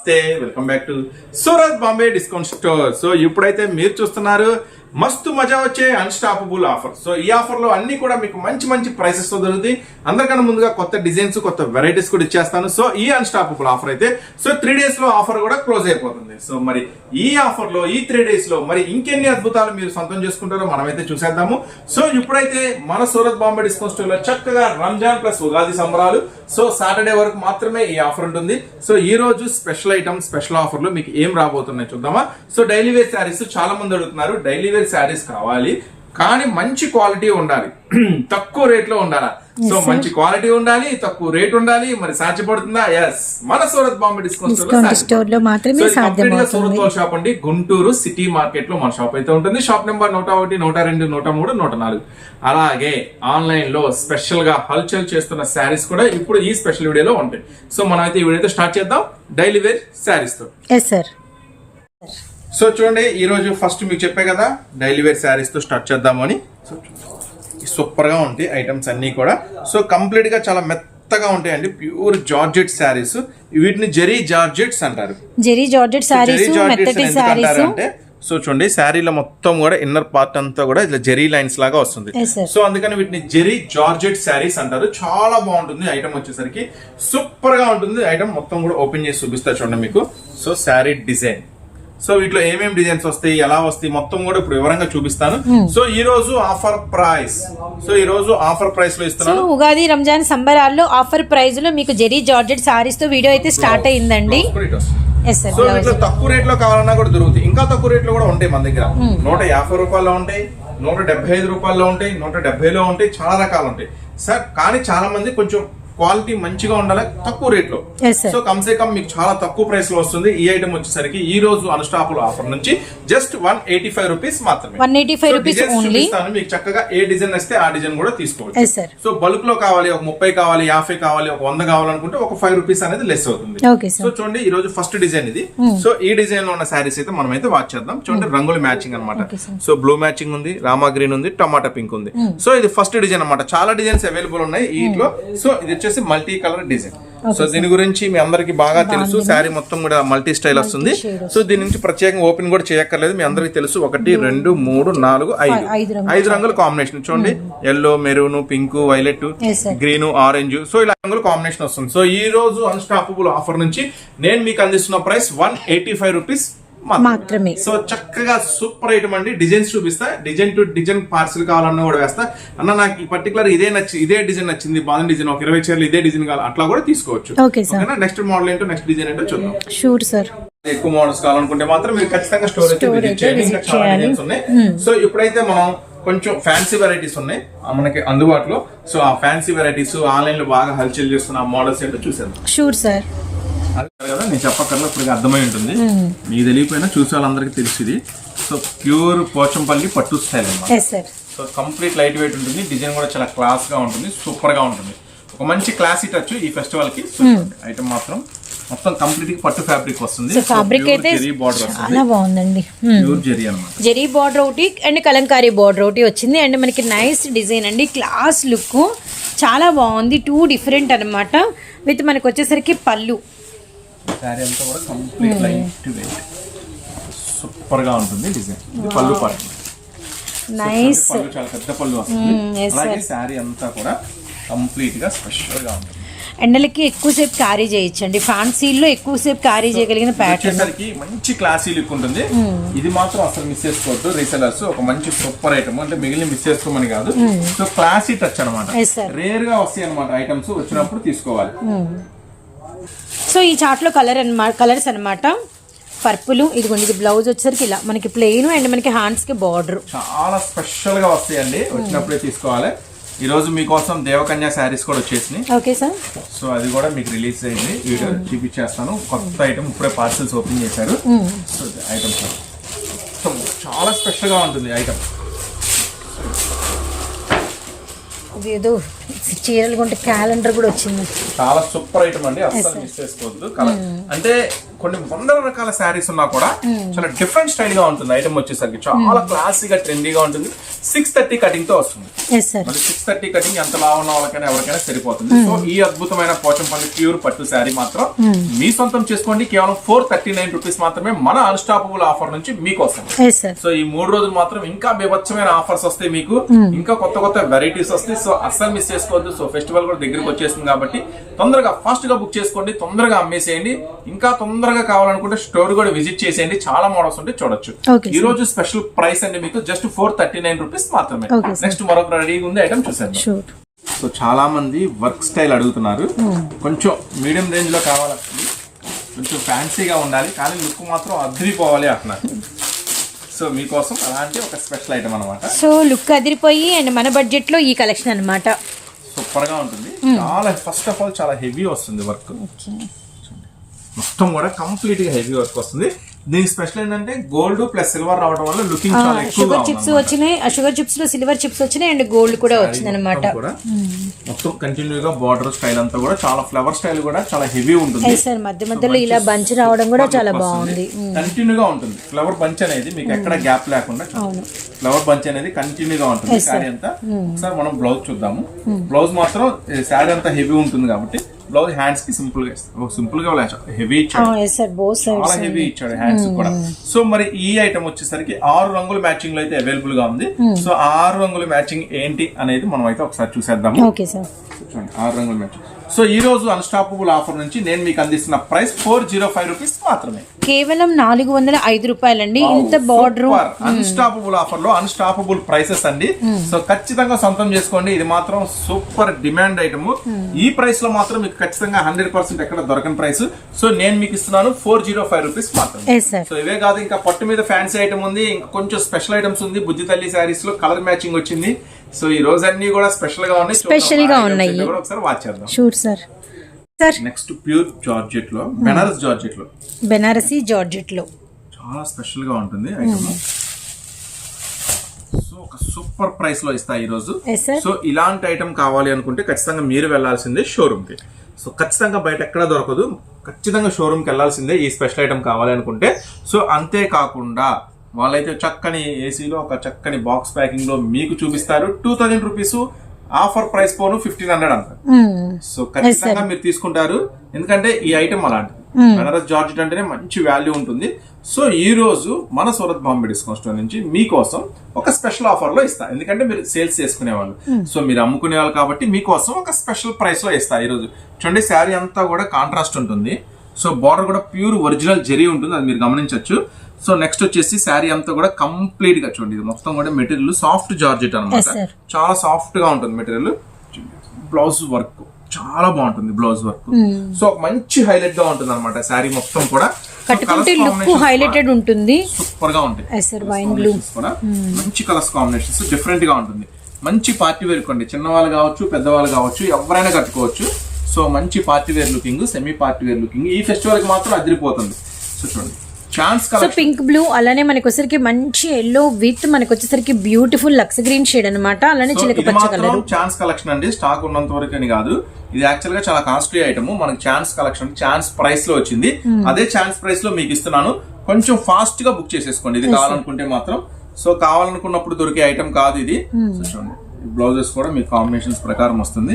నమస్తే welcome back to Surat Bombay discount store so ఇప్పుడైతే మీరు చూస్తున్నారు మస్తు మజా వచ్చే అన్స్టాపబుల్ ఆఫర్ సో ఈ ఆఫర్లో అన్ని కూడా మీకు మంచి మంచి ప్రైసెస్తో దొరుకుతాయి. అందరికన్నా ముందుగా కొత్త డిజైన్స్ కొత్త వెరైటీస్ కూడా ఇచ్చేస్తాను. సో ఈ అన్స్టాపబుల్ ఆఫర్ అయితే సో త్రీ డేస్లో ఆఫర్ కూడా క్లోజ్ అయిపోతుంది. సో మరి ఈ ఆఫర్లో ఈ త్రీ డేస్లో మరి ఇంకెన్ని అద్భుతాలు మీరు సొంతం చేసుకుంటారో మనమైతే చూసేద్దాము. సో ఇప్పుడైతే మన సూరత్ బాంబే డిస్కౌంట్ స్టోర్లో చక్కగా రంజాన్ ప్లస్ ఉగాది సంబరాలు. సో సాటర్డే వరకు మాత్రమే ఈ ఆఫర్ ఉంటుంది. సో ఈ రోజు స్పెషల్ ఐటమ్ స్పెషల్ ఆఫర్లు మీకు ఏం రాబోతున్నాయి చూద్దామా. సో డైలీ వేర్ శారీస్ చాలా మంది అడుగుతున్నారు. డైలీ వేర్ శారీస్ కావాలి కానీ మంచి క్వాలిటీ ఉండాలి. తక్కువ రేట్లో ఉండాలా? సో మంచి క్వాలిటీ ఉండాలి తక్కువ రేట్ ఉండాలి మరి సాధ్యపడుతుందా? ఎస్ మన సూరత్ బాంబే డిస్కౌంట్ స్టోర్లో మాత్రమే సూరత్ వాళ్ళ షాప్ అండి గుంటూరు సిటీ మార్కెట్లో మన షాప్ అయితే ఉంటుంది. షాప్ నెంబర్ నూట ఒకటి నూట రెండు నూట మూడు నూట నాలుగు. అలాగే ఆన్లైన్లో స్పెషల్గా హల్చల్ చేస్తున్న శారీస్ కూడా ఇప్పుడు ఈ స్పెషల్ వీడియోలో ఉంటాయి. సో మనం అయితే ఈ వీడియోతో స్టార్ట్ చేద్దాం. డైలీ వేర్ శారీస్తో. ఎస్ సార్ సో చూడండి ఈ రోజు ఫస్ట్ మీకు చెప్పే కదా డైలీ వేర్ శారీస్తో స్టార్ట్ చేద్దామని సో సూపర్గా ఉంటాయి ఐటమ్స్ అన్ని కూడా. సో కంప్లీట్గా చాలా మెత్తగా ఉంటాయండి. ప్యూర్ జార్జెట్ శారీస్ వీటిని జెరీ జార్జెట్స్ అంటారు. జెరీ జార్జెట్ శారీస్ మెత్తటి అంటే సో చూడండి శారీలో మొత్తం కూడా ఇన్నర్ పార్ట్ అంతా కూడా ఇట్లా జెరీ లైన్స్ లాగా వస్తుంది. సో అందుకని వీటిని జెరీ జార్జెట్ శారీస్ అంటారు. చాలా బాగుంటుంది ఐటమ్ వచ్చేసరికి. సూపర్గా ఉంటుంది. ఐటమ్ మొత్తం కూడా ఓపెన్ చేసి చూపిస్తా చూడండి మీకు. సో శారీ డిజైన్ సో వీటిలో ఏమేమి డిజైన్స్ వస్తాయి ఎలా వస్తాయి మొత్తం కూడా ఇప్పుడు వివరంగా చూపిస్తాను. Hmm. సో ఈ రోజు ఆఫర్ ప్రైస్. సో ఈ రోజు ఆఫర్ ప్రైస్లో ఇస్తున్నాను. ఉగాది రంజాన్ సంబరాల్లో ఆఫర్ ప్రైస్లో మీకు జెరీ జార్జెట్ శారీస్తో వీడియో అయితే స్టార్ట్ అయిందండి సో వీటిలో తక్కువ రేట్లో కావాలన్నా కూడా దొరుకుతాయి. ఇంకా తక్కువ రేట్లో కూడా ఉంటాయి మన దగ్గర. నూట యాభై రూపాయల్లో ఉంటాయి నూట డెబ్బై ఐదు రూపాయల్లో ఉంటాయి నూట డెబ్బైలో ఉంటాయి చాలా రకాలు ఉంటాయి. సార్ కానీ చాలా మంది కొంచెం క్వాలిటీ మంచిగా ఉండాలి? తక్కువ రేట్లో సో కమ్ సే కమ్ మీకు చాలా తక్కువ ప్రైస్లో వస్తుంది. ఈ ఐటమ్ వచ్చేసరికి ఈ రోజు అన్స్టాపుల్ ఆఫర్ నుంచి just one eighty five rupees మాత్రమే 185 So rupees designs only. చూపిస్తాను. మీకు చక్కగా ఏ డిజైన్ వస్తే ఆ డిజైన్ కూడా తీసుకోవచ్చు. సో బల్క్లో కావాలి ఒక ముప్పై కావాలి యాభై కావాలి ఒక వంద కావాలనుకుంటే ఒక ఫైవ్ రూపీస్ అనేది లెస్ అవుతుంది. సో చూడండి ఈ రోజు ఫస్ట్ డిజైన్ ఇది. సో ఈ డిజైన్లో ఉన్న శారీస్ అయితే మనం అయితే వాచ్ చేద్దాం. చూడండి రంగులు matching sir. So blue matching ఉంది రామా గ్రీన్ ఉంది టమాటా పింక్ ఉంది. సో ఇది ఫస్ట్ డిజైన్ అన్నమాట. చాలా డిజైన్స్ అవైలబుల్ ఉన్నాయి వీటిలో సో ఇది వచ్చేసి మల్టీ కలర్ డిజైన్. సో దీని గురించి మీ అందరికి బాగా తెలుసు. శారీ మొత్తం కూడా మల్టీ స్టైల్ వస్తుంది. సో దీని నుంచి ప్రత్యేకంగా ఓపెన్ కూడా చేయక్కర్లేదు. మీ అందరికి తెలుసు. ఒకటి రెండు మూడు నాలుగు ఐదు. ఐదు రంగులు. కాంబినేషన్. చూడండి. Yellow maroon pink violet. Green orange so ఇలా రంగుల కాంబినేషన్ వస్తుంది. సో ఈ రోజు అన్స్టాపబుల్ ఆఫర్ నుంచి నేను మీకు అందిస్తున్న price one eighty five rupees మాత్రమే. సో చక్కగా సూపర్ ఐటమ్ అండి. డిజైన్స్ చూపిస్తా. డిజైన్ టు డిజైన్ పార్సిల్ కావాలన్నా కూడా వేస్తా. అన్న నాకు ఈ పర్టికులర్ ఇదే నచ్చి ఇదే డిజైన్ నచ్చింది బాగా డిజైన్. ఒక ఇరవై చీరలు ఇదే డిజైన్ కావాలి. అట్లా కూడా తీసుకోవచ్చు. Okay sir. ఓకేనా? నెక్స్ట్ మోడల్ ఏంటో నెక్స్ట్ డిజైన్ ఏంటో చూద్దాం. Sure sir. ఎక్కువ మోడల్స్ కావాలనుకుంటే మాత్రం మీరు ఖచ్చితంగా స్టోర్ అయితే Store విజిట్ అయితే చేయండి ఇంకా visit చాలా చేయాలి. డిజైన్స్ ఉన్నాయి. సో ఇప్పుడైతే మనం కొంచెం ఫ్యాన్సీ వెరైటీస్ ఉన్నాయి. మనకి అందుబాటులో. సో ఆ ఫ్యాన్సీ వెరైటీస్ ఆన్లైన్లో బాగా హల్చల్ చేస్తున్న మోడల్స్ ఏంటో చూసేద్దాం. Sure sir. కదా నేను చెప్పక్కర్లో ఇప్పుడు అర్థమై ఉంటుంది. మీకు తెలియకపోయినా చూసే వాళ్ళందరికీ తెలుసు ఇది సో ప్యూర్ పోచంపల్లి పట్టు style sir so complete light weight ఉంటుంది. డిజైన్ కూడా చాలా క్లాస్గా ఉంటుంది. సూపర్గా ఉంటుంది. ఒక మంచి క్లాసీ టచ్ ఈ ఫెస్టివల్కి ఐటమ్ మాత్రం మొత్తం కంప్లీట్ పట్టు ఫ్యాబ్రిక్ వస్తుంది. ఫ్యాబ్రిక్ అయితే చాలా బాగుందండి. జెరీ అనమాట జెరీ బార్డర్ ఒకటి అండ్ కలంకారీ బార్డర్ ఒకటి వచ్చింది. అండ్ మనకి నైస్ డిజైన్ అండి. క్లాస్ లుక్ చాలా బాగుంది. టూ డిఫరెంట్ అన్నమాట. విత్ మనకి వచ్చేసరికి పళ్ళు. శారీ అంతా కూడా కంప్లీట్ లైట్ వెయిట్ సూపర్గా ఉంటుంది డిజైన్. ఇది పళ్ళు పాటు. నైస్ పళ్ళు చాలా పెద్ద పళ్ళు వస్తుంది. Yes, అలాగే శారీ అంతా కూడా కంప్లీట్గా స్పెషల్గా ఉంటుంది. ఎండలకి ఎక్కువసేపు క్యారీ చేయొచ్చండి. ఫ్యాన్సీల్లో ఎక్కువసేపు క్యారీ చేయగలిగిన ప్యాటర్న్ మంచి క్లాసీ లుక్ ఉంటుంది. ఇది మాత్రం అసలు మిస్ చేసుకోవద్దు. రీసెలర్స్ ఒక మంచి సూపర్ ఐటమ్ అంటే మిగిలిన మిస్ చేసుకోమని కాదు. సో క్లాసీ టచ్ అనమాట. రేర్గా వస్తాయి అనమాట ఐటమ్స్ వచ్చినప్పుడు తీసుకోవాలి. సో ఈ చార్ట్లో కలర్ అన్నమాట కలర్స్ అన్నమాట. పర్పుల్ ఇదిగోండి ఇది బ్లౌజ్ వచ్చేసరికి ఇలా మనకి ప్లెయిన్ అండ్ మనకి హ్యాండ్స్కి బార్డర్ చాలా స్పెషల్గా వస్తాయండి. వచ్చినప్పుడే తీసుకోవాలి. ఈ రోజు మీకోసం దేవకన్య శారీస్ కూడా వచ్చేసినాయి. Okay sir. సో అది కూడా మీకు రిలీజ్ అయింది. వీడియో చూపించేస్తాను. కొత్త ఐటమ్ ఇప్పుడే పార్సల్స్ ఓపెన్ చేశారు. సో ఐటమ్ సో చాలా స్పెషల్గా ఉంటుంది ఐటమ్ ఏదో చీరలు కొంటే క్యాలెండర్ కూడా వచ్చింది. చాలా సూపర్ ఐటమ్ అండి. అస్సలు మిస్ చేసుకోవద్దు. కలర్ అంటే కొన్ని వందల రకాల శారీస్ ఉన్నా కూడా చాలా డిఫరెంట్ స్టైల్గా ఉంటుంది. ఐటమ్ వచ్చేసరికి చాలా క్లాసీగా ట్రెండీగా ఉంటుంది. సిక్స్ థర్టీ కటింగ్తో వస్తుంది. సిక్స్ థర్టీ కటింగ్ ఎంత లావు ఉన్న వాళ్ళకైనా ఎవరికైనా సరిపోతుంది. సో ఈ అద్భుతమైన పోచంపల్లి ప్యూర్ పట్టు శారీ మాత్రం మీ సొంతం చేసుకోండి. కేవలం ఫోర్ థర్టీ నైన్ రూపీస్ మాత్రమే మన అన్స్టాపబుల్ ఆఫర్ నుంచి ఎస్ సార్ సో ఈ మూడు రోజులు మాత్రం ఇంకా బీభత్సమైన ఆఫర్స్ వస్తాయి మీకు. ఇంకా కొత్త కొత్త వెరైటీస్ వస్తాయి. సో అస్సలు మిస్ చేసుకోవద్దు. సో ఫెస్టివల్ కూడా దగ్గరికి వచ్చేస్తుంది కాబట్టి తొందరగా ఫాస్ట్గా బుక్ చేసుకోండి. తొందరగా అమ్మేసేయండి. ఇంకా తొందరగా కావాలనుకుంటే స్టోర్ కూడా విజిట్ చేసేయండి. చాలా మోడల్స్ ఉంటే చూడొచ్చు. ఈ రోజు స్పెషల్ ప్రైస్ అండి మీకు. Just four thirty nine rupees మాత్రమే. నెక్స్ట్ మరొక రెడీగా ఉంది ఐటమ్ షూర్. సో చాలా మంది వర్క్ స్టైల్ అడుగుతున్నారు. కొంచెం మీడియం రేంజ్లో కావాలి కొంచెం ఫ్యాన్సీగా ఉండాలి. కానీ లుక్ మాత్రం అదిరిపోవాలి అంటున్నారు. సో మీకోసం అలాంటి ఒక స్పెషల్ ఐటమ్ అనమాట సో లుక్ అదిరిపోయి అండ్ మన బడ్జెట్లో ఈ కలెక్షన్ అనమాట సూపర్గా ఉంటుంది చాలా ఫస్ట్ ఆఫ్ ఆల్ చాలా హెవీ వస్తుంది వర్క్. మొత్తం కూడా కంప్లీట్గా హెవీ వర్క్ వస్తుంది. దీనికి స్పెషల్ ఏంటంటే గోల్డ్ ప్లస్ సిల్వర్ రావడం వల్ల లుకింగ్ చాలా షుగర్ చిప్స్ వచ్చినాయి ఆ షుగర్ చిప్స్లో సిల్వర్ చిప్స్ వచ్చినాయి అండ్ గోల్డ్ కూడా వచ్చింది అనమాట మొత్తం కంటిన్యూ గా బార్డర్ స్టైల్ అంతా కూడా చాలా ఫ్లవర్ స్టైల్ కూడా చాలా హెవీ ఉంటుంది. సార్ మధ్య మధ్యలో ఇలా బంచ్ రావడం కూడా చాలా బాగుంది. కంటిన్యూ గా ఉంటుంది. ఫ్లవర్ బంచ్ అనేది మీకు ఎక్కడ గ్యాప్ లేకుండా ఫ్లవర్ బంచ్ అనేది కంటిన్యూ గా ఉంటుంది. శారీ అంతా ఒకసారి మనం బ్లౌజ్ చూద్దాము. బ్లౌజ్ మాత్రం శారీ అంతా హెవీ ఉంటుంది కాబట్టి బ్లౌజ్ హ్యాండ్స్కి సింపుల్గా ఇస్తాం. సింపుల్గా హెవీ ఇచ్చాడు. చాలా హెవీ ఇచ్చాడు హ్యాండ్స్ కూడా. సో మరి ఈ ఐటమ్ వచ్చేసరికి ఆరు రంగుల మ్యాచింగ్లో అయితే అవైలబుల్గా ఉంది. సో ఆ ఆరు రంగుల మ్యాచింగ్ ఏంటి అనేది మనం అయితే ఒకసారి చూసేద్దాము. సార్ చూడండి ఆరు రంగుల మ్యాచింగ్ సో ఈ రోజు అన్స్టాపబుల్ ఆఫర్ నుంచి నేను మీకు అందిస్తున్న price four zero five rupees మాత్రమే. కేవలం నాలుగు వందల ఐదు రూపాయలండి. ఇంత బార్డర్ అన్స్టాపబుల్ ఆఫర్లో అన్స్టాపబుల్ ప్రైసెస్ అండి. సో ఖచ్చితంగా సొంతం చేసుకోండి. ఇది మాత్రం సూపర్ డిమాండ్ ఐటమ్ ఈ ప్రైస్లో మాత్రం మీకు ఖచ్చితంగా హండ్రెడ్ పర్సెంట్ ఎక్కడ దొరకని ప్రైస్. సో నేను మీకు ఇస్తున్నాను ఫోర్ జీరో ఫైవ్ రూపీస్ మాత్రమే. సో ఇవే కాదు ఇంకా పట్టు మీద ఫ్యాన్సీ ఐటమ్ ఉంది ఇంకా కొంచెం స్పెషల్ ఐటమ్స్ ఉంది. బుజ్జి తల్లి శారీస్లో కలర్ మ్యాచింగ్ వచ్చింది. సో ఈ రోజు అన్ని కూడా స్పెషల్గా ఉన్నాయి. Special గా ఉన్నాయి. ఒకసారి వాచ్ చేద్దాం sure sir sir next pure జార్జెట్లో Banaras జార్జెట్లో బెనారసీ జార్జెట్లో చాలా స్పెషల్గా ఉంటుంది సో ఒక సూపర్ ప్రైస్లో ఇస్తా ఈ రోజు. సో ఇలాంటి ఐటమ్ కావాలి అనుకుంటే ఖచ్చితంగా మీరు వెళ్ళాల్సిందే షోరూమ్కి సో ఖచ్చితంగా బయట ఎక్కడ దొరకదు. ఖచ్చితంగా షోరూమ్కి వెళ్ళాల్సిందే ఈ స్పెషల్ ఐటమ్ కావాలి అనుకుంటే. సో అంతేకాకుండా వాళ్ళైతే చక్కని ఏసీలో ఒక చక్కని బాక్స్ ప్యాకింగ్లో మీకు చూపిస్తారు. Two thousand rupees offer price పోను ఫిఫ్టీన్ హండ్రెడ్ అంటారు. సో ఖచ్చితంగా మీరు తీసుకుంటారు. ఎందుకంటే ఈ ఐటమ్ అలాంటిది. బెనారస్ జార్జెట్ అంటేనే మంచి వాల్యూ ఉంటుంది. సో ఈ రోజు మన సూరత్ బాంబే డిస్కౌంట్ స్టోర్ నుంచి మీకోసం ఒక స్పెషల్ ఆఫర్లో ఇస్తా. ఎందుకంటే మీరు సేల్స్ చేసుకునే వాళ్ళు సో మీరు అమ్ముకునే వాళ్ళు కాబట్టి మీకోసం ఒక స్పెషల్ ప్రైస్లో ఇస్తా ఈ రోజు. చూడండి శారీ అంతా కూడా కాంట్రాస్ట్ ఉంటుంది. సో బార్డర్ కూడా ప్యూర్ ఒరిజినల్ జెరీ ఉంటుంది. అది మీరు గమనించవచ్చు సో నెక్స్ట్ వచ్చేసి శారీ అంతా కూడా కంప్లీట్గా చూడండి. ఇది మొత్తం కూడా మెటీరియల్ సాఫ్ట్ జార్జెట్ అనమాట. చాలా సాఫ్ట్గా ఉంటుంది మెటీరియల్. బ్లౌజ్ వర్క్ చాలా బాగుంటుంది బ్లౌజ్ వర్క్. సో మంచి హైలైట్గా ఉంటుంది అనమాట శారీ మొత్తం కూడా. కట్టుకుంటే లుక్ హైలైటెడ్ ఉంటుంది. సూపర్గా వైన్ బ్లూ Combinations కూడా మంచి కలర్స్ కాంబినేషన్స్ డిఫరెంట్గా ఉంటుంది. మంచి పార్టీ వేర్ కొండి చిన్నవాళ్ళు కావచ్చు పెద్దవాళ్ళు కావచ్చు ఎవరైనా కట్టుకోవచ్చు. సో మంచి party wear looking semi party wear looking ఈ ఫెస్టివల్కి మాత్రం అదిరిపోతుంది. సో చూడండి. ఛాన్స్ సో పింక్ బ్లూ అలానే మనకి వచ్చేసరికి మంచి ఎల్లో విత్ మనకి వచ్చేసరికి బ్యూటిఫుల్ లక్స్ గ్రీన్ షేడ్ అన్నమాట. అలానే చిలక పచ్చ కలర్ ఛాన్స్ కలెక్షన్ అండి. స్టాక్ ఉన్నంత వరకు అని కాదు. ఇది యాక్చువల్గా చాలా కాస్ట్లీ ఐటమ్ మనకి ఛాన్స్ కలెక్షన్ ఛాన్స్ ప్రైస్లో వచ్చింది. అదే ఛాన్స్ ప్రైస్లో మీకు ఇస్తున్నాను. కొంచెం ఫాస్ట్గా బుక్ చేసేసుకోండి. ఇది కావాలనుకుంటే మాత్రం. సో కావాలనుకున్నప్పుడు దొరికే ఐటమ్ కాదు ఇది. సో చూడండి. బ్లౌజెస్ కూడా మీకు కాంబినేషన్స్ ప్రకారం వస్తుంది.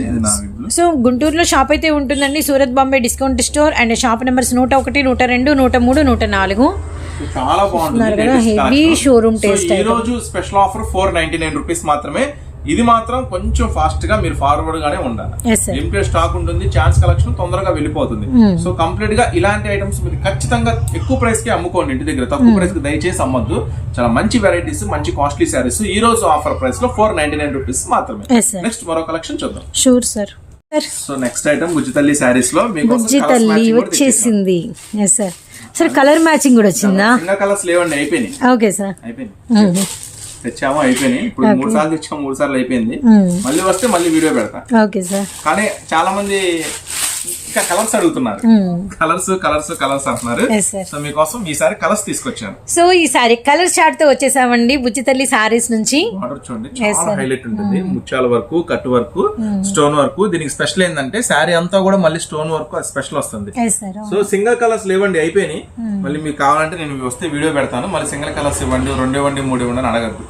సో గుంటూరులో షాప్ అయితే ఉంటుందండి. Surat Bombay discount store and shop numbers నూట ఒకటి నూట రెండు నూట మూడు నూట నాలుగు. చాలా బాగుంటుంది showroom సో taste ఈ రోజు special offer four ninety nine rupees మాత్రమే. ఇది మాత్రం కొంచెం ఫాస్ట్గా మీరు ఫార్వర్డ్ గానే ఉండాలి. లిమిటెడ్ స్టాక్ ఉంటుంది ఛాన్స్ కలెక్షన్ తొందరగా వెళ్ళిపోతుంది. సో కంప్లీట్గా ఇలాంటి ఐటమ్స్ మీరు ఖచ్చితంగా ఎక్కువ ప్రైస్కి అమ్ముకోండి ఇంటి దగ్గర. తక్కువ ప్రైస్కి దయచేసి అమ్మొద్దు. చాలా మంచి వెరైటీస్ మంచి కాస్ట్లీ శారీస్ ఈ రోజు ఆఫర్ ప్రైస్లో ఫోర్ నైన్టీ నైన్ రూపీస్ మాత్రమే. నెక్స్ట్ మరో కలెక్షన్ చూద్దాం. Sure sir so next item గుజ్జితల్లి శారీస్లో మీకు బుజ్జి తల్లి వచ్చేసింది. సార్ సార్ కలర్ మ్యాచింగ్ కూడా వచ్చిందా? చిన్న కలర్స్ లేవండి అయిపోయినాయి. ఓకే సార్ అయిపోయింది తెచ్చాము అయిపోయినాయి. ఇప్పుడు మూడు సార్లు తెచ్చాము మూడు సార్లు అయిపోయింది మళ్ళీ వస్తే మళ్ళీ వీడియో పెడతా. Okay sir. కానీ చాలా మంది ఇంకా కలర్స్ అడుగుతున్నారు. కలర్స్ కలర్స్ కలర్స్ అంటున్నారు. సో మీకోసం ఈసారి కలర్స్ తీసుకొచ్చాను. సో ఈసారి కలర్ చార్ట్తో వచ్చేసామండి బుచ్చితల్లి సారీస్ నుంచి. బార్డర్ చూడండి చాలా హైలైట్ ఉంటుంది. ముత్యాల వరకు కట్ వర్క్ స్టోన్ వర్క్. దీనికి స్పెషల్ ఏంటంటే శారీ అంతా కూడా మళ్ళీ స్టోన్ వర్క్ స్పెషల్ వస్తుంది. సార్ సో సింగిల్ కలర్స్ లేవండి అయిపోయినాయి. మళ్ళీ మీకు కావాలంటే నేను వస్తే వీడియో పెడతాను. మళ్ళీ సింగిల్ కలర్స్ ఇవ్వండి రెండు ఇవ్వండి మూడు ఇవ్వండి అని అడగద్దు.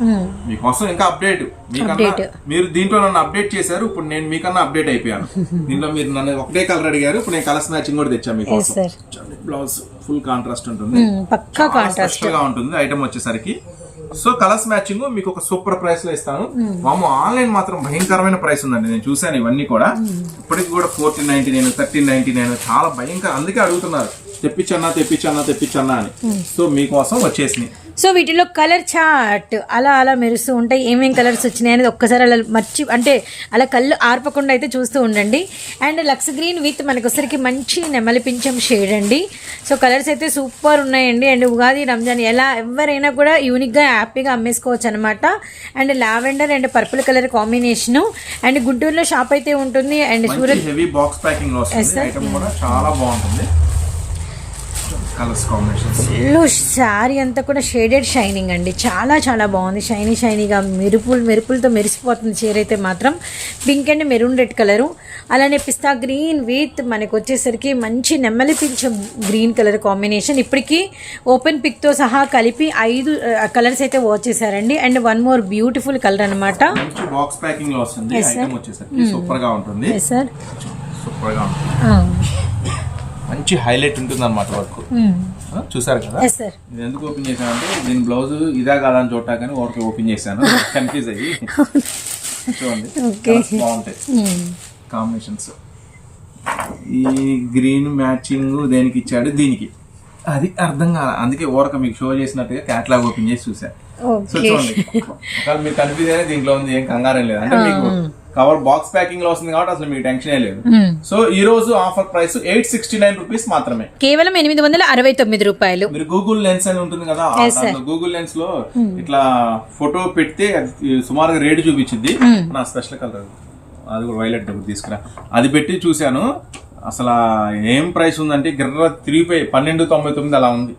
మీకోసం ఇంకా అప్డేట్ మీకన్నా మీరు దీంట్లో నన్ను అప్డేట్ చేశారు. ఇప్పుడు నేను మీకన్నా అప్డేట్ అయిపోయాను. దీంట్లో మీరు నన్ను ఒకటే కలర్ అడిగారు. ఇప్పుడు నేను కలర్స్ మ్యాచింగ్ కూడా తెచ్చాను సార్ బ్లౌజ్ ఫుల్ కాంట్రాస్ట్ ఉంటుంది. పక్కా కాంట్రాస్ట్ స్పెషల్గా ఉంటుంది ఐటమ్ వచ్చేసరికి. సో కలర్స్ మ్యాచింగ్ మీకు ఒక సూపర్ ప్రైస్లో ఇస్తాను. మాము ఆన్లైన్ మాత్రం భయంకరమైన ప్రైస్ ఉందండి. నేను చూశాను ఇవన్నీ కూడా. ఇప్పటికి కూడా fourteen ninety nine thirteen ninety nine చాలా భయంకర అందుకే అడుగుతున్నారు. తెప్పించన్నా తెప్పించన్నా తెప్పించన్నా అని. సో మీకోసం వచ్చేసినాయి. సో వీటిలో కలర్ చార్ట్ అలా అలా మెరుస్తూ ఉంటాయి. ఏమేం కలర్స్ వచ్చినాయి అనేది ఒక్కసారి అలా మర్చి అంటే అలా కళ్ళు ఆర్పకుండా అయితే చూస్తూ ఉండండి. అండ్ లక్స్ గ్రీన్ విత్ మనకు వచ్చరికి మంచి నెమలి పింఛం షేడ్ అండి. సో కలర్స్ అయితే సూపర్ ఉన్నాయండి. అండ్ ఉగాది రంజాన్ ఎలా ఎవరైనా కూడా యూనిక్గా హ్యాపీగా అమ్మేసుకోవచ్చు అనమాట and lavender and purple colour combination. And గుంటూరులో షాప్ అయితే ఉంటుంది. And Surat heavy box packing చాలా బాగుంటుంది. కలర్స్ కాంబినేషన్స్ ఫుల్ శారీ అంతా కూడా షేడెడ్ షైనింగ్ అండి. చాలా చాలా బాగుంది. షైనీ షైనీగా మెరుపులు మెరుపులతో మెరిసిపోతుంది చీర అయితే మాత్రం pink and maroon red colour అలానే పిస్తా గ్రీన్ విత్ మనకు వచ్చేసరికి మంచి నెమ్మలి పింఛం గ్రీన్ కలర్ కాంబినేషన్ ఇప్పటికీ ఓపెన్ పిక్తో సహా కలిపి ఐదు కలర్స్ అయితే వచ్చేసారండి and one more beautiful colour అనమాట మంచి బాక్స్ ప్యాకింగ్లో వస్తుంది. ఐటమ్ వచ్చేసరికి సూపర్గా ఉంటుంది. సూపర్గా ఉంటుంది. మంచి హైలైట్ ఉంటుంది అనమాట వర్క్ చూసారు కదా? ఇది ఎందుకు ఓపెన్ చేశానంటే దీని బ్లౌజ్ ఇదా కాదా అని చూడటా కానీ ఓకే ఓపెన్ చేశాను. కన్ఫ్యూజ్ అయ్యి. చూడండి. బాగుంటాయి. కాంబినేషన్స్ ఈ గ్రీన్ మ్యాచింగ్ దేనికి ఇచ్చాడు? దీనికి. అది అర్థం కాల అందుకే ఓరక మీకు షో చేసినట్టుగా క్యాట్లాగ్ ఓపెన్ చేసి చూసా. సో చూడండి. ఒకవేళ మీకు దీంట్లో ఉంది ఏం కంగారం లేదు. అంటే మీకు కవర్ బాక్స్ ప్యాకింగ్లో వస్తుంది కాబట్టి అసలు మీకు టెన్షన్ లేదు. సో ఈ రోజు offer price eight sixty nine rupees మాత్రమే. కేవలం ఎనిమిది వందల అరవై తొమ్మిది రూపాయలు. మీరు గూగుల్ లెన్స్ అని ఉంటుంది కదా గూగుల్ లెన్స్లో ఇట్లా ఫోటో పెడితే సుమారుగా రేటు చూపించింది నా స్పెషల్ కలర్ అది కూడా వైలెట్ తీసుకురా. అది పెట్టి చూశాను. అసలు ఏం ప్రైస్ ఉందంటే గిర్ర తిరిగిపోయి పన్నెండు తొంభై తొమ్మిది అలా ఉంది.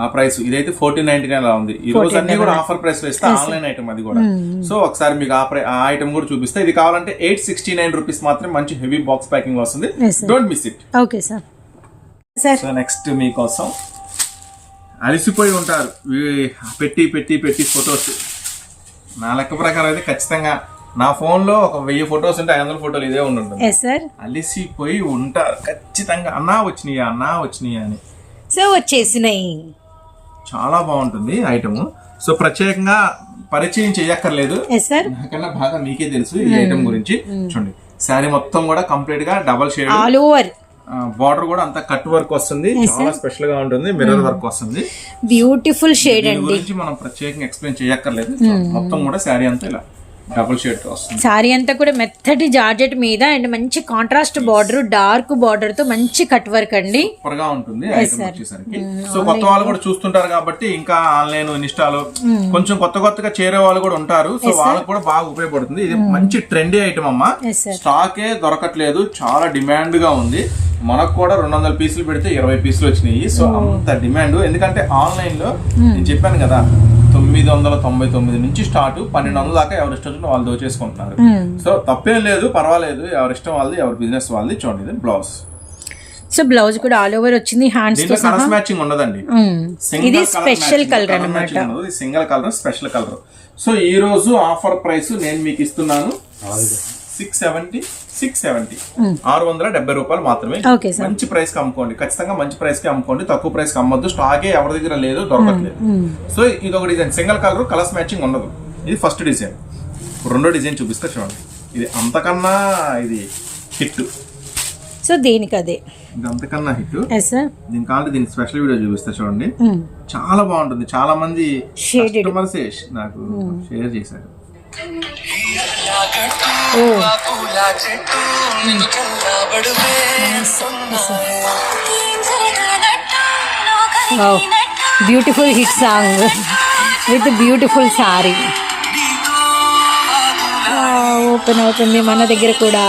ఆ ప్రైస్ ఇదైతే ఫోర్టీన్ నైన్టీ నైన్ అలా ఉంది. ఈ రోజు అన్ని కూడా ఆఫర్ ప్రైస్లో ఇస్తే ఆన్లైన్ ఐటమ్ అది కూడా. సో ఒకసారి మీకు ఆ ప్రై ఆ ఐటమ్ కూడా చూపిస్తే. ఇది కావాలంటే ఎయిట్ సిక్స్టీ నైన్ రూపీస్ మాత్రం మంచి హెవీ బాక్స్ ప్యాకింగ్ వస్తుంది. Don't miss it okay sir so next మీకోసం అలసిపోయి ఉంటారు. పెట్టి పెట్టి పెట్టి ఫొటోస్ నా లెక్క ప్రకారం అయితే ఖచ్చితంగా నా ఫోన్లో ఒక వెయ్యి ఫొటోస్ ఉంటే ఐదు వందల ఫోటోలు ఇదే ఉండి ఉంటుంది. ఎస్ సార్ అలిసిపోయి ఉంటారు ఖచ్చితంగా అన్నా వచ్చినాయా అన్నా వచ్చినాయా అని. సో వచ్చేసినాయి. చాలా బాగుంటుంది ఐటమ్ సో ప్రత్యేకంగా పరిచయం చేయక్కర్లేదు. నాకన్నా బాగా మీకే తెలుసు ఈ ఐటమ్ గురించి. చూడండి. శారీ మొత్తం కూడా కంప్లీట్గా double shade all over border కూడా అంతా కట్ వర్క్ వస్తుంది. చాలా స్పెషల్గా ఉంటుంది. మిర్రర్ వర్క్ వస్తుంది. బ్యూటిఫుల్ షేడ్ అండి. గురించి మనం ప్రత్యేకంగా ఎక్స్ప్లెయిన్ చేయక్కర్లేదు. మొత్తం కూడా శారీ అంతా ఇలా. డబుల్ షేడ్ వస్తుంది. సారీ అంతా కూడా మెత్తటి జార్జెట్ మీద అండ్ మంచి కాంట్రాస్ట్ బార్డర్ డార్క్ బార్డర్తో మంచి కట్ వర్క్ అండి. సూపర్గా ఉంటుంది వచ్చేసరికి. సో కొత్త వాళ్ళు కూడా చూస్తుంటారు కాబట్టి ఇంకా ఆన్లైన్ ఇన్స్టాలో కొంచెం కొత్త కొత్తగా చేరే వాళ్ళు కూడా ఉంటారు. సో వాళ్ళకి కూడా బాగా ఉపయోగపడుతుంది. ఇది మంచి ట్రెండీ ఐటమ్ అమ్మా. స్టాకే దొరకట్లేదు. చాలా డిమాండ్గా ఉంది. మనకు కూడా రెండు వందల పీసులు పెడితే ఇరవై పీసులు వచ్చినాయి. సో అంత డిమాండ్ ఎందుకంటే ఆన్లైన్లో నేను చెప్పాను కదా తొమ్మిది వందల తొంభై తొమ్మిది నుంచి స్టార్ట్ పన్నెండు వందల దాకా ఎవరి ఇష్టం వాళ్ళు దోచేసుకుంటున్నారు సో తప్పేం లేదు పర్వాలేదు. ఎవరి ఇష్టం వాళ్ళది ఎవరి బిజినెస్ వాళ్ళది చూడండి ఇది బ్లౌజ్ సో బ్లౌజ్ కూడా ఆల్ ఓవర్ వచ్చింది హ్యాండ్స్తో కలర్స్ మ్యాచింగ్ ఉండదండి. Single ఇది స్పెషల్ కలర్ అన్నమాట. ఇది single colour special colour so ఈ రోజు ఆఫర్ ప్రైస్ నేను మీకు ఇస్తున్నాను. Six seventy six seventy. ఆరు వందల డెబ్బై రూపాయలు మాత్రమే. మంచి ప్రైస్కి అమ్ముకోండి. ఖచ్చితంగా మంచి ప్రైస్కి అమ్ముకోండి. తక్కువ ప్రైస్కి అమ్మొద్దు. స్టాకే ఎవరి దగ్గర లేదు దొరకట్లేదు. సో ఇది ఒక design. Single colour colours matching ఉండదు. ఇది ఫస్ట్ డిజైన్. రెండో డిజైన్ చూపిస్తా చూడండి. ఇది అంతకన్నా ఇది హిట్. సో దేనికి అదే అంతకన్నా హిట్. దీని కావాలంటే దీని స్పెషల్ వీడియో చూపిస్తా చూడండి. చాలా బాగుంటుంది. చాలా మంది. కస్టమర్స్ నాకు షేర్ చేశారు. Beautiful hit song with beautiful sari open అవుతుంది మన దగ్గర కూడా.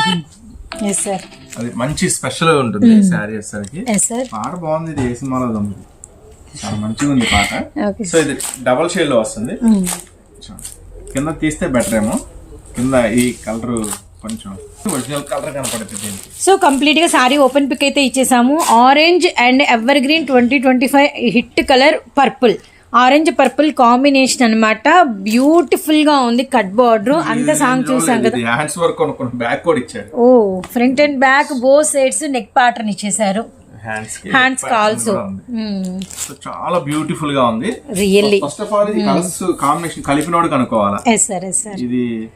ఎస్ సార్ అది మంచి స్పెషల్ ఉంటుంది శారీ వచ్చేసరికి ఎస్ సార్ పాట బాగుంది ఇది ఏ సినిమాలో ఉంది చాలా మంచిగా ఉంది పాట సో ఇది డబల్ షేడ్లో వస్తుంది. కింద తీస్తే బెటర్ ఏమో. కింద ఈ కలర్ కొంచెం ఒరిజినల్ కలర్ కనపడుతుంది దీనికి. సో కంప్లీట్గా సారీ ఓపెన్ పిక్ అయితే ఇచ్చేసాము. Orange and evergreen twenty twenty five hit colour purple. Orange purple combination అనమాట బ్యూటిఫుల్గా ఉంది కట్ బార్డర్. అంత సాంగ్ చూసాం కదా. హ్యాండ్స్ వర్క్ కొనుక్కున్న బ్యాక్ కూడా ఇచ్చాడు. ఓ front and back bow sides neck pattern ఇచ్చేసారు హ్యాండ్స్ హ్యాండ్స్ ఆల్సో సో చాలా బ్యూటిఫుల్గా ఉంది. రియల్లీ ఫస్ట్ ఆఫ్ ఆల్ ఇది కలర్స్ కాంబినేషన్ కలిపినోడు కనుక్కోవాలా? ఎస్ సార్ ఎస్ సార్ ఇది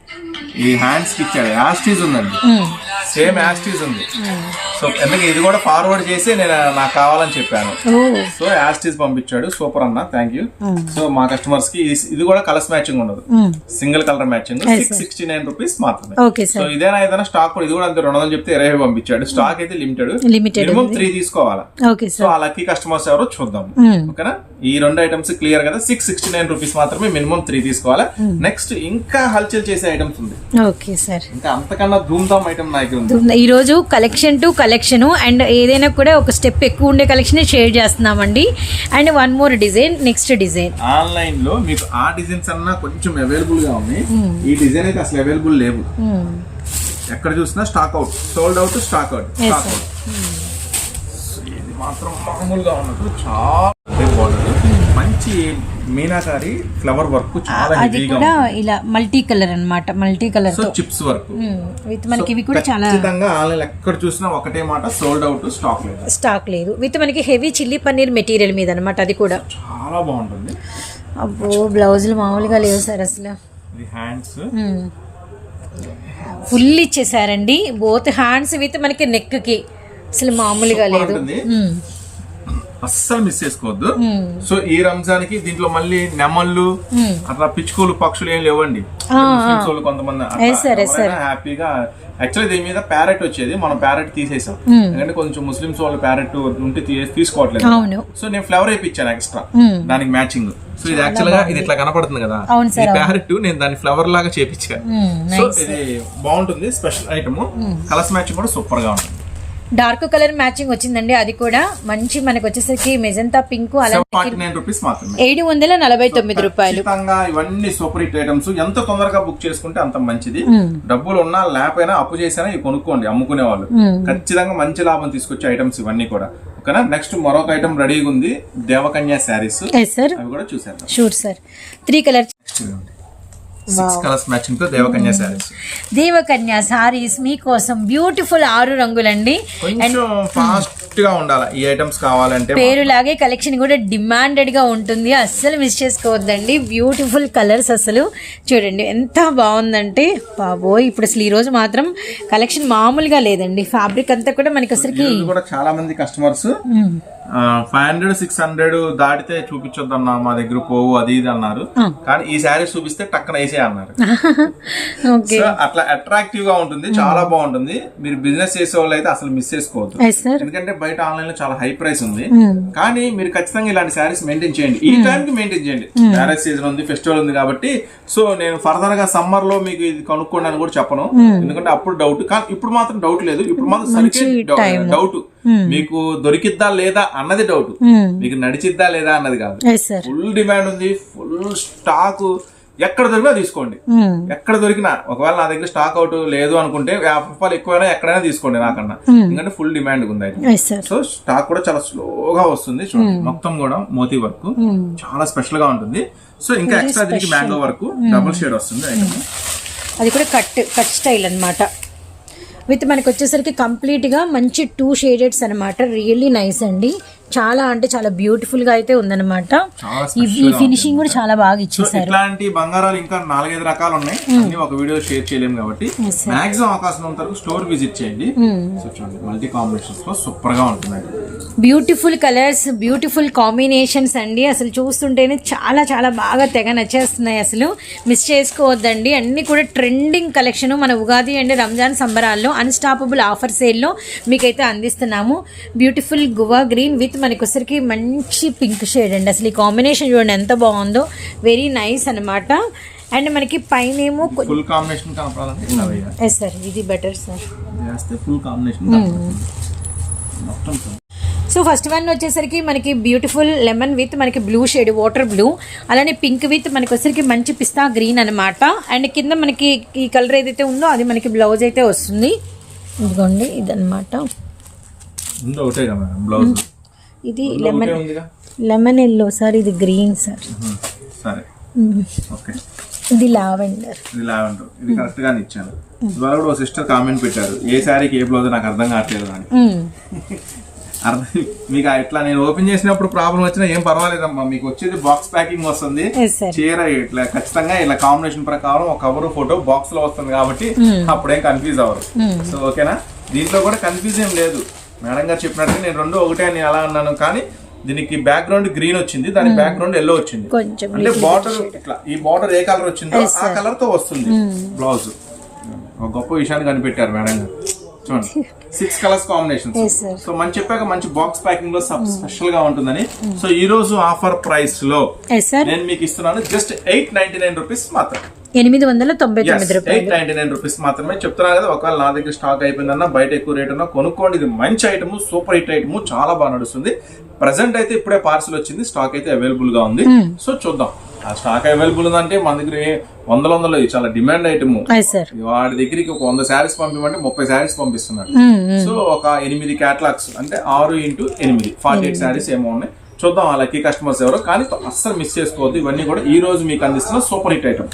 ఈ హ్యాండ్స్కి ఇచ్చాడు. యాస్టీజ్ ఉందండి. సేమ్ యాస్టీజ్ ఉంది. సో ఎందుకంటే ఇది కూడా ఫార్వర్డ్ చేసి నేను నాకు కావాలని చెప్పాను. సో యాస్టీజ్ పంపించాడు. సూపర్ అన్న. థ్యాంక్ యూ సో మా కస్టమర్స్కి ఇది- కూడా కలర్స్ మ్యాచింగ్ ఉండదు. Single colour matching six sixty nine rupees మాత్రమే. ఓకే సో ఇదేనా ఏదైనా స్టాక్ ఇది కూడా అంతే రెండు వందలు చెప్తే ఇరవై పంపించాడు. స్టాక్ అయితే లిమిటెడ్ లిమిటెడ్ మినిమం త్రీ తీసుకోవాలా? ఓకే సో ఆ లక్కీ కస్టమర్స్ ఎవరో చూద్దాం. ఓకేనా? ఈ రెండు ఐటమ్స్ క్లియర్ కదా? సిక్స్ సిక్స్టీ నైన్ రూపీస్ మాత్రమే మినిమం త్రీ తీసుకోవాలా? నెక్స్ట్ ఇంకా హల్చల్ చేసే ఐటమ్స్ ఉంది. Okay sir. ఇంకా అంతకన్నా ధూమ్ ధామ్ ఐటమ్ నా దగ్గర ఉంది. ఈ రోజు కలెక్షన్ టు కలెక్షన్ అండ్ ఏదైనా కూడా ఒక స్టెప్ ఎక్కువ ఉండే కలెక్షన్ షేర్ చేస్తున్నామండి. And one more design next design ఆన్లైన్లో మీకు ఆ డిజైన్స్ అన్నా కొంచెం అవైలబుల్గా ఉన్నాయి. ఈ డిజైన్ అయితే అసలు అవైలబుల్ లేవు. ఎక్కడ చూసినా stock out sold out stock out stock out మాత్రం మామూలుగా ఉన్నట్టు చాలా బాగుంది. మంచి మీనాకారి ఫ్లవర్ వర్క్ చాలా అది హెవీగా కూడా ఇలా మల్టీ కలర్ అన్నమాట multi colour so chips work. With మనకి ఇవి కూడా చాలా ఖచ్చితంగా ఆన్లైన్ ఎక్కడ చూసినా ఒకటే మాట సోల్డ్ అవుట్ స్టాక్ లేదు. స్టాక్ లేదు. విత్ మనకి హెవీ చిల్లీ పన్నీర్ మెటీరియల్ మీద అనమాట అది కూడా. చాలా బాగుంటుంది. అబ్బో బ్లౌజులు మామూలుగా లేవు సార్ అసలు. హ్యాండ్స్ ఫుల్ ఇచ్చేసారండి. బోత్ హ్యాండ్స్ విత్ మనకి నెక్కి. అసలు మామూలుగా లేదు. అస్సలు మిస్ చేసుకోవద్దు. సో ఈ రంజాన్కి దీంట్లో మళ్ళీ నెమళ్ళు అట్లా పిచ్చుకోలు పక్షులు ఏం లేవండి. కొంతమంది హ్యాపీగా యాక్చువల్లీ దీని మీద ప్యారెట్ వచ్చేది. మనం ప్యారెట్ తీసేసాం. ఎందుకంటే కొంచెం ముస్లిమ్స్ వాళ్ళు ప్యారెట్ ఉంటే తీసుకోవట్లేదు. సో నేను ఫ్లవర్ వేయించాను ఎక్స్ట్రా. దానికి మ్యాచింగ్. సో ఇది యాక్చువల్గా ఇది ఇట్లా కనపడుతుంది కదా. ఈ ప్యారెట్ నేను దాన్ని ఫ్లవర్ లాగా చేపించాను. సో ఇది బాగుంటుంది. Special item. కలర్స్ మ్యాచింగ్ కూడా సూపర్గా ఉంటుంది. డార్క్ కలర్ మ్యాచింగ్ వచ్చిందండి అది కూడా మంచి మనకి వచ్చేసరికి మెజంతా పింక్ ఏడు వందల నలభై తొమ్మిది రూపాయలు. ఇవన్నీ సూపర్ హిట్ ఐటమ్స్. ఎంత తొందరగా బుక్ చేసుకుంటే అంత మంచిది. డబ్బులు ఉన్నా లేకపోయినా అప్పు చేసినా ఇవి కొనుక్కోండి అమ్ముకునే వాళ్ళు ఖచ్చితంగా మంచి లాభం తీసుకొచ్చే ఐటమ్స్ ఇవన్నీ కూడా. ఓకేనా? నెక్స్ట్ మరొక ఐటమ్ రెడీగా ఉంది దేవకన్య శారీస్. అవి కూడా చూసేద్దాం. Sure sir three colour six colours మ్యాచింగ్తో దేవకన్య సారీస్ మీకోసం బ్యూటిఫుల్ ఆరు రంగులండి. కొంచెం ఫాస్ట్గా ఉండాలి? ఈ ఐటమ్స్ కావాలంటే పేరులాగే కలెక్షన్ కూడా డిమాండెడ్గా ఉంటుంది. అస్సలు మిస్ చేసుకోవద్దండి. బ్యూటిఫుల్ కలర్స్ అసలు చూడండి ఎంత బాగుందంటే బాబోయ్ ఇప్పుడు అసలు ఈ రోజు మాత్రం కలెక్షన్ మామూలుగా లేదండి. ఫ్యాబ్రిక్ అంతా కూడా మనకి అసలుకి ఈరోజు కూడా చాలా మంది customers five hundred six hundred దాటితే చూపించొద్దన్నా మా దగ్గర పోవు అది ఇది అన్నారు. కానీ ఈ శారీ చూపిస్తే టక్కన వేసే అన్నారు. సో అట్లా అట్రాక్టివ్గా ఉంటుంది చాలా బాగుంటుంది. మీరు బిజినెస్ చేసే వాళ్ళు అయితే అసలు మిస్ చేసుకోవద్దు. ఎందుకంటే బయట ఆన్లైన్లో చాలా హై ప్రైస్ ఉంది. కానీ మీరు ఖచ్చితంగా ఇలాంటి శారీస్ మెయింటైన్ చేయండి. ఈ టైం కి మెయింటైన్ చేయండి. మ్యారేజ్ సీజన్ ఉంది ఫెస్టివల్ ఉంది కాబట్టి. సో నేను ఫర్దర్గా సమ్మర్లో మీకు ఇది కనుక్కోండి అని కూడా చెప్పను. ఎందుకంటే అప్పుడు డౌట్ కానీ ఇప్పుడు మాత్రం డౌట్ లేదు. ఇప్పుడు మాత్రం డౌట్ మీకు దొరికిద్దా లేదా అన్నది డౌట్ మీకు నడిచిద్దా లేదా అన్నది కాదు. ఫుల్ డిమాండ్ ఉంది ఫుల్ స్టాక్ ఎక్కడ దొరికినా తీసుకోండి. ఎక్కడ దొరికినా. ఒకవేళ నా దగ్గర స్టాక్ అవుట్ లేదు అనుకుంటే యాభై రూపాయలు ఎక్కువైనా ఎక్కడైనా తీసుకోండి నాకన్నా. ఎందుకంటే ఫుల్ డిమాండ్ ఉంది అయితే. సో స్టాక్ కూడా చాలా స్లోగా వస్తుంది చూడండి. మొత్తం కూడా మోతీ వర్క్. చాలా స్పెషల్గా ఉంటుంది. సో ఇంకా ఎక్స్ట్రా దీనికి మ్యాంగో వర్క్ డబుల్ షేడ్ వస్తుంది. అది కూడా కట్ కట్ స్టైల్ అన్నమాట. విత్ మనకు వచ్చేసరికి కంప్లీట్గా మంచి టూ షేడెడ్స్ అన్నమాట. రియల్లీ నైస్ అండి. చాలా అంటే చాలా బ్యూటిఫుల్గా అయితే ఉందన్నమాట. ఈ- ఫినిషింగ్ కూడా చాలా బాగా ఇచ్చేసారు ఇట్లాంటి బంగారాలు ఇంకా నాలుగైదు రకాలు ఉన్నాయి. అన్ని ఒక వీడియో షేర్ చేయలేము కాబట్టి మాక్సిమం అవకాశం వరకు స్టోర్ విజిట్ చేయండి. మల్టీ కాంబినేషన్స్లో సూపర్గా ఉంటుంది బ్యూటిఫుల్ కలర్స్ బ్యూటిఫుల్ కాంబినేషన్స్ అండి. అసలు చూస్తుంటేనే చాలా చాలా బాగా తెగ నచ్చేస్తున్నాయి అసలు. మిస్ చేసుకోవద్దండి. అన్ని కూడా ట్రెండింగ్ కలెక్షన్ మన ఉగాది అండ్ రంజాన్ సంబరాల్లో అన్స్టాపబుల్ ఆఫర్ సేల్లో మీకైతే అందిస్తున్నాము. బ్యూటిఫుల్ గువా గ్రీన్ విత్ మనకి వచ్చరికి మంచి పింక్ షేడ్ అండి. అసలు ఈ కాంబినేషన్ చూడండి ఎంత బాగుందో. వెరీ నైస్ అనమాట అండ్ మనకి పైన ఏమో ఫుల్ కాంబినేషన్ కనపడాలంటే ఇలా వేయాలి ఎస్ సార్ ఇది బెటర్ సార్ ఇది full combination so first one వచ్చేసరికి మనకి బ్యూటిఫుల్ లెమన్ విత్ మనకి బ్లూ షేడ్ వాటర్ బ్లూ అలానే పింక్ విత్ మనకి వచ్చేసరికి మంచి పిస్తా గ్రీన్ అనమాట అండ్ కింద మనకి ఈ కలర్ ఏదైతే ఉందో అది మనకి బ్లౌజ్ అయితే వస్తుంది. ఇదిగోండి మేడం బ్లౌజ్ ఇది లెమన్ లెమన్ ఎల్లో సార్ ఇది గ్రీన్ సార్. సరే ఓకే. ఇది లావెండర్ ఇది లావెండర్ ఇది కరెక్ట్ గానే ఇచ్చాను. ఇవాళ కూడా ఒక సిస్టర్ కామెంట్ పెట్టారు. ఏ శారీకి ఏ బ్లౌజ్ నాకు అర్థం కావట్లేదు అని. అర్థం మీకు ఇట్లా నేను ఓపెన్ చేసినప్పుడు ప్రాబ్లం వచ్చినా ఏం పర్వాలేదమ్మా. మీకు వచ్చేది బాక్స్ ప్యాకింగ్ వస్తుంది. చీర ఇట్లా ఖచ్చితంగా ఇలా కాంబినేషన్ ప్రకారం ఒక కవర్ ఫోటో బాక్స్లో వస్తుంది కాబట్టి అప్పుడేం కన్ఫ్యూజ్ అవ్వరు. సో ఓకేనా దీంట్లో కూడా కన్ఫ్యూజ్ ఏం లేదు. మేడం గారు చెప్పినట్టు నేను రెండు ఒకటే అని అలా అన్నాను కానీ దీనికి బ్యాక్గ్రౌండ్ గ్రీన్ వచ్చింది దాని బ్యాక్గ్రౌండ్ ఎల్లో వచ్చింది. అంటే బార్డర్ ఇట్లా ఈ బార్డర్ ఏ కలర్ వచ్చిందో ఆ కలర్తో వస్తుంది. బ్లౌజ్ ఒక గొప్ప విషయాన్ని కనిపెట్టారు మేడం గారు. చూడండి. Six colours combination. సో మనం చెప్పాక మంచి బాక్స్ ప్యాకింగ్లో స్పెషల్గా ఉంటుందని. సో ఈ రోజు ఆఫర్ ప్రైస్లో నేను మీకు ఇస్తున్నాను just eight ninety nine rupees మాత్రమే. ఎనిమిది వందల తొంభై తొమ్మిది ఎయిట్ రూపాయలు. నైన్టీ నైన్ రూపీస్ మాత్రమే చెప్తున్నాను కదా ఒకవేళ నా దగ్గర స్టాక్ అయిపోయిందన్నా బయట ఎక్కువ రేట్ ఉన్నా కొనుక్కోండి. ఇది మంచి ఐటమ్ సూపర్ హిట్ ఐటమ్ చాలా బాగా నడుస్తుంది. ప్రజెంట్ అయితే ఇప్పుడే పార్సల్ వచ్చింది స్టాక్ అయితే అవైలబుల్గా ఉంది. సో చూద్దాం. ఆ స్టాక్ అవైలబుల్ ఉందంటే మన దగ్గర వందల వందలు చాలా డిమాండ్ ఐటమ్ వాడి దగ్గరికి ఒక వంద శారీస్ పంపిమంటే ముప్పై శారీస్ పంపిస్తున్నాడు. సో ఒక ఎనిమిది క్యాటలాగ్స్ అంటే ఆరు ఇంటూ ఎనిమిది ఫార్టీ ఎయిట్ శారీస్ ఏమో ఉన్నాయి. చూద్దాం ఆ లక్కీ కస్టమర్స్ ఎవరో. కానీ అస్సలు మిస్ చేసుకోవద్దు. ఇవన్నీ కూడా ఈ రోజు మీకు అందిస్తున్న సూపర్ హిట్ ఐటమ్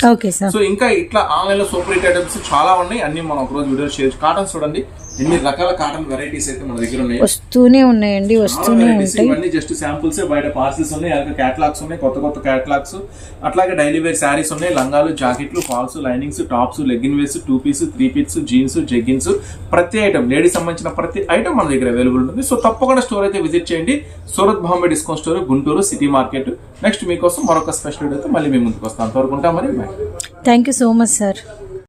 సో ఇంకా ఇట్లా ఆన్లైన్లో సూపర్ హిట్ ఐటమ్స్ చాలా ఉన్నాయి. అన్ని మనం ఒక రోజు వీడియో షేర్ కాటన్ చూడండి. ఎన్ని రకాల కాటన్ వెరైటీస్ అయితే మన దగ్గర ఉన్నాయి. వస్తూనే ఉన్నాయండి వస్తూనే. ఉంటాయి. ఇవన్నీ జస్ట్ శాంపుల్స్ బయట పార్సిల్స్ ఉన్నాయి. అలాగే క్యాటలాగ్స్ ఉన్నాయి. కొత్త కొత్త క్యాటలాగ్స్ అట్లాగే డైలీ వేర్ శారీస్ ఉన్నాయి. లంగాలు జాకెట్లు falls linings tops leggings two piece three piece jeans jeggings ప్రతి ఐటమ్ లేడీస్ సంబంధించిన ప్రతి ఐటమ్ మన దగ్గర అవైలబుల్ ఉంటుంది. సో తప్పకుండా స్టోర్ అయితే విజిట్ చేయండి. Surat Bombay discount store Guntur city market next మీకోసం మరొక స్పెషల్ అయితే మళ్ళీ మేము ముందుకు వస్తాం అంతవరకు ఉంటాం మరి. Thank you so much sir